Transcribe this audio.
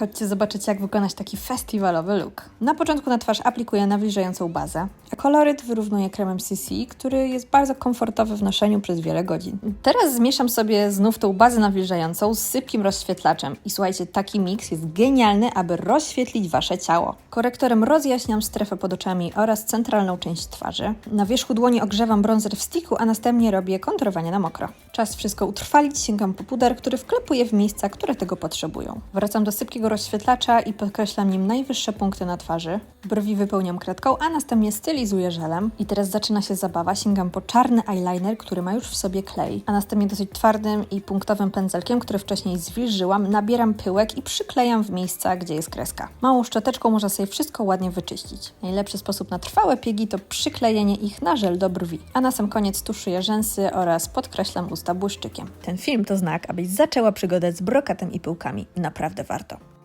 Chodźcie zobaczyć, jak wykonać taki festiwalowy look. Na początku na twarz aplikuję nawilżającą bazę, a koloryt wyrównuję kremem CC, który jest bardzo komfortowy w noszeniu przez wiele godzin. Teraz zmieszam sobie znów tą bazę nawilżającą z sypkim rozświetlaczem i słuchajcie, taki miks jest genialny, aby rozświetlić Wasze ciało. Korektorem rozjaśniam strefę pod oczami oraz centralną część twarzy. Na wierzchu dłoni ogrzewam bronzer w sticku, a następnie robię konturowanie na mokro. Czas wszystko utrwalić, sięgam po puder, który wklepuję w miejsca, które tego potrzebują. Wracam do sypkiego rozświetlacza i podkreślam nim najwyższe punkty na twarzy. Brwi wypełniam kredką, a następnie stylizuję żelem. I teraz zaczyna się zabawa. Sięgam po czarny eyeliner, który ma już w sobie klej, a następnie dosyć twardym i punktowym pędzelkiem, który wcześniej zwilżyłam, nabieram pyłek i przyklejam w miejsca, gdzie jest kreska. Małą szczoteczką można sobie wszystko ładnie wyczyścić. Najlepszy sposób na trwałe piegi to przyklejenie ich na żel do brwi. A na sam koniec tuszuję rzęsy oraz podkreślam usta błyszczykiem. Ten film to znak, abyś zaczęła przygodę z brokatem i pyłkami. Naprawdę warto.